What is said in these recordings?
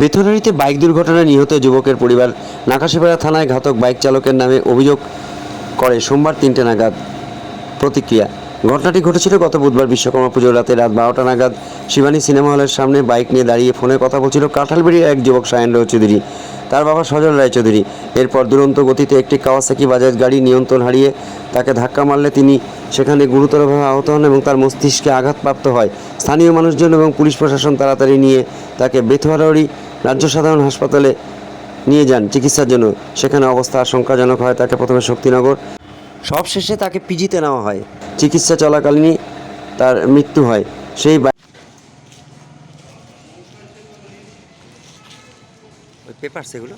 বেথরারিতে bike দুর্ঘটনায় নিহত যুবকের পরিবার নাকাশিপাড়া থানায় ঘাতক বাইক চালকের নামে অভিযোগ করে সোমবার তিনটে নাগাদ প্রতিক্রিয়া। ঘটনাটি ঘটেছিল গত বুধবার বিশ্বকর্মা পুজোর রাতে রাত বারোটা নাগাদ শিবানী সিনেমা হলের সামনে বাইক নিয়ে দাঁড়িয়ে ফোনে কথা বলছিল কাঁঠালবেড়ির এক যুবক সায়ন রায় চৌধুরী। তার বাবা সজল রায়চৌধুরী এরপর দুরন্ত গতিতে একটি কাওয়াসাকি বাজাজ গাড়ি নিয়ন্ত্রণ হারিয়ে তাকে ধাক্কা মারলে তিনি সেখানে গুরুতরভাবে আহত হন এবং তার মস্তিষ্কে আঘাতপ্রাপ্ত হয়। স্থানীয় মানুষজন এবং পুলিশ প্রশাসন তাড়াতাড়ি নিয়ে তাকে বেথুয়ারি রাজ্য সাধারণ হাসপাতালে নিয়ে যান চিকিৎসার জন্য। সেখানে অবস্থা আশঙ্কাজনক হয় তাকে প্রথমে শক্তিনগর। সবশেষে তাকে পিজিতে নেওয়া হয়। চিকিৎসা চলাকালীনই তার মৃত্যু হয়। সেই পেপার সেগুলো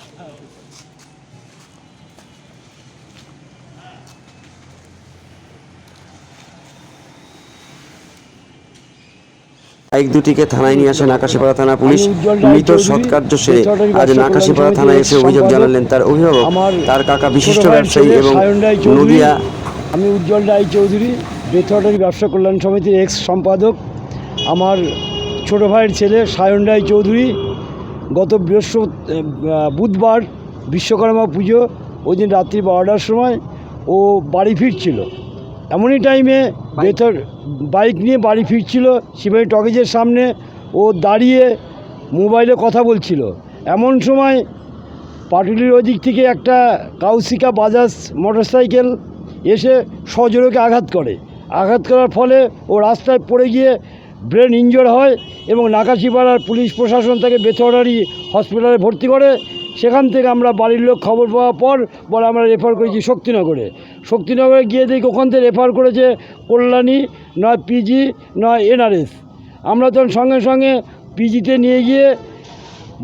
বাইক দুটিকে থানায় নিয়ে আসেন আকাশীপাড়া থানা পুলিশ মৃত সৎকার্য সেরে আজ নাকাশীপাড়া থানায় এসে অভিযোগ জানালেন তার অভিভাবক তার কাকা বিশিষ্ট ব্যবসায়ী এবং। নদিয়া আমি উজ্জ্বল রায় চৌধুরী বেথরটারি ব্যবসা কল্যাণ সমিতির এক্স সম্পাদক আমার ছোট ভাইয়ের ছেলে সায়ন রায় চৌধুরী গত বৃহস্পতি বুধবার বিশ্বকর্মা পুজো ওই দিন রাত্রি বারোটার সময় ও বাড়ি ফিরছিল এমনই টাইমে বেথর বাইক নিয়ে বাড়ি ফিরছিল শিবাই টকেজের সামনে। ও দাঁড়িয়ে মোবাইলে কথা বলছিল। এমন সময় পাটুলির ওই দিক থেকে একটা কাউসিকা বাজাজ মোটরসাইকেল এসে সজোরকে আঘাত করে। আঘাত করার ফলে ও রাস্তায় পড়ে গিয়ে ব্রেন ইনজোর হয় এবং নাকাশিপাড়ার পুলিশ প্রশাসন তাকে বেথরারি হসপিটালে ভর্তি করে। সেখান থেকে আমরা বাড়ির লোক খবর পাওয়ার পর বলে আমরা রেফার করেছি শক্তিনগরে। শক্তিনগরে গিয়ে দেখি ওখান থেকে রেফার করেছে কল্যাণী, নয় পিজি নয় এনআরএস আমরা তখন সঙ্গে সঙ্গে পিজিতে নিয়ে গিয়ে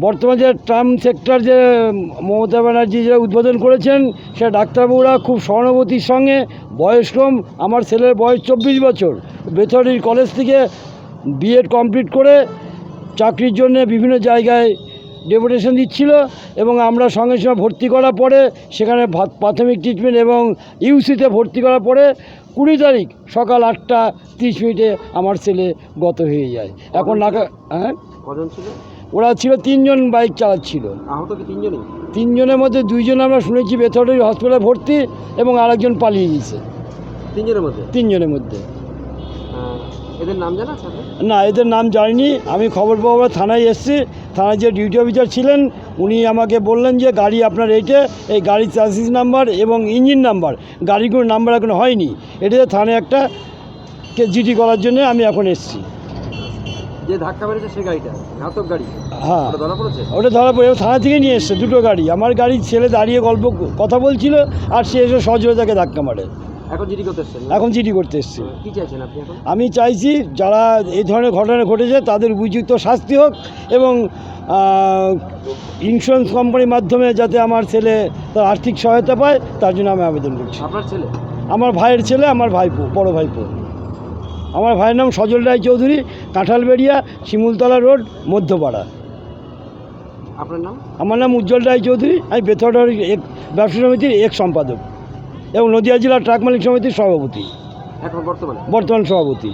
বর্তমানে যে ট্রাম সেক্টর যে মমতা ব্যানার্জি যে উদ্বোধন করেছেন, সে ডাক্তারবাবুরা খুব সহানুভূতির সঙ্গে বয়স কম আমার ছেলের বয়স চব্বিশ বছর বেথরির কলেজ থেকে বিএড কমপ্লিট করে চাকরির জন্য বিভিন্ন জায়গায় ডেপুটেশন দিচ্ছিল এবং আমরা সঙ্গে সঙ্গে ভর্তি করার পরে সেখানে প্রাথমিক ট্রিটমেন্ট এবং ইউসিতে ভর্তি করার পরে কুড়ি তারিখ সকাল আটটা তিরিশ মিনিটে আমার ছেলে গত হয়ে যায়। এখন নাকা হ্যাঁ? কজন ছিল? ওরা ছিল তিনজন বাইক চালাচ্ছিল। আহত কি তিনজনই? তিনজনের মধ্যে দুইজন আমরা শুনেছি বেথরি হসপিটালে ভর্তি এবং আরেকজন পালিয়ে গেছে। তিনজনের মধ্যে? তিনজনের মধ্যে। এদের নাম জানা না এদের নাম জানিনি। আমি খবর পাওয়া থানায় এসেছি। থানায় যে ডিউটি অফিসার ছিলেন উনি আমাকে বললেন যে গাড়ি আপনার এইটে এই গাড়ির চার্জিস নাম্বার এবং ইঞ্জিন নাম্বার। গাড়িগুলোর নাম্বার এখন হয়নি। এটাতে থানায় একটা কে জিডি করার জন্য আমি এখন এসেছি। যে ধাক্কা মেরেছে সে গাড়িটা ঘাতক গাড়ি। হ্যাঁ। ধরা পড়েছে? ওটা ধরা পড়ে থানা থেকে নিয়ে এসছে দুটো গাড়ি। আমার গাড়ির ছেলে দাঁড়িয়ে গল্প কথা বলছিল আর সে এসে সজোরে তাকে ধাক্কা মারে। এখন জিডি করতে এসছেন এখন জিডি করতে এসছে। কি চাইছেন আপনি এখন? আমি চাইছি যারা এই ধরনের ঘটনা ঘটেছে তাদের উপযুক্ত শাস্তি হোক এবং ইন্স্যুরেন্স কোম্পানির মাধ্যমে যাতে আমার ছেলে তার আর্থিক সহায়তা পায় তার জন্য আমি আবেদন করছি। আপনার ছেলে? আমার ভাইয়ের ছেলে আমার ভাইপো বড় ভাইপো। আমার ভাইয়ের নাম সজল রায় চৌধুরী কাঁঠালবেড়িয়া শিমুলতলা রোড মধ্যপাড়া। আপনার নাম? আমার নাম উজ্জ্বল রায় চৌধুরী আমি বেথরডার এক ব্যবসা সমিতির এক সম্পাদক। এবং নদিয়া জেলা ট্রাক মালিক সমিতির সভাপতি। এখন বর্তমানে? বর্তমান সভাপতি।